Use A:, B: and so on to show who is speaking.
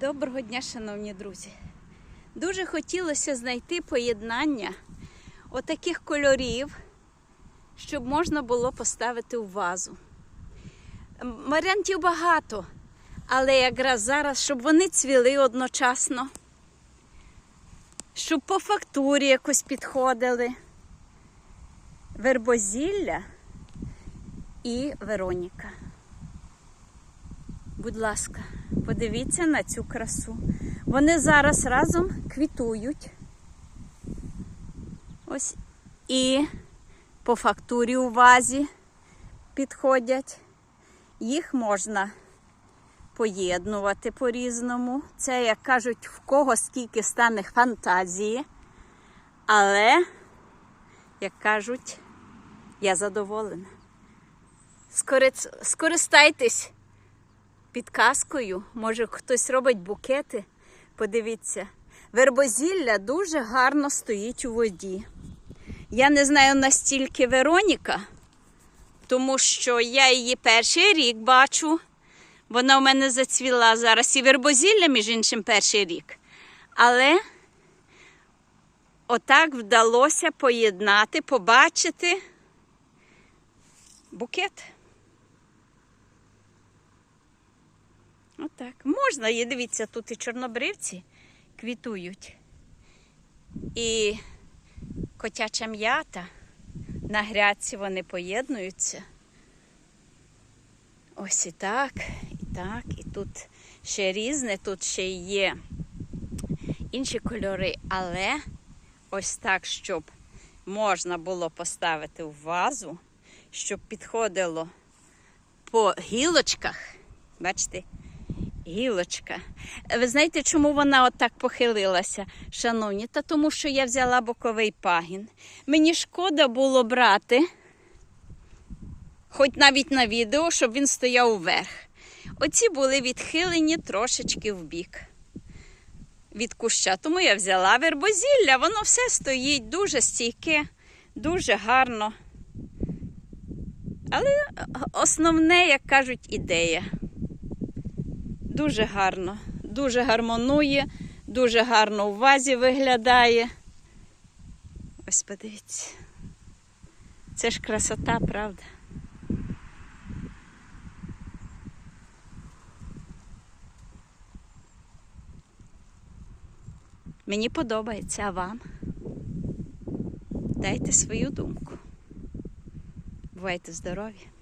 A: Доброго дня, шановні друзі. Дуже хотілося знайти поєднання отаких кольорів, щоб можна було поставити у вазу. Варіантів багато, але якраз зараз, щоб вони цвіли одночасно, щоб по фактурі якось підходили. Вербозілля і Вероніка. Будь ласка, подивіться на цю красу. Вони зараз разом квітують. Ось і по фактурі у вазі підходять. Їх можна поєднувати по-різному. Це, як кажуть, в кого скільки стане фантазії. Але, як кажуть, я задоволена. Скористайтесь підказкою. Може, хтось робить букети. Подивіться. Вербозілля дуже гарно стоїть у воді. Я не знаю настільки Вероніка, тому що я її перший рік бачу. Вона в мене зацвіла зараз і вербозілля, між іншим, перший рік. Але отак вдалося поєднати, побачити букет. Отак. Можна, є, дивіться, тут і чорнобривці квітують. І котяча м'ята на грядці вони поєднуються. Ось і так, і так, і тут ще різне, тут ще є інші кольори, але ось так, щоб можна було поставити в вазу, щоб підходило по гілочках. Бачите? Гілочка. Ви знаєте, чому вона отак похилилася, шановні? Та тому, що я взяла боковий пагін. Мені шкода було брати, хоч навіть на відео, щоб він стояв вверх. Оці були відхилені трошечки вбік від куща. Тому я взяла вербозілля, воно все стоїть дуже стійке, дуже гарно. Але основне, як кажуть, ідея. Дуже гарно, дуже гармонує, дуже гарно у вазі виглядає. Ось подивіться. Це ж красота, правда? Мені подобається, а вам? Дайте свою думку. Бувайте здорові!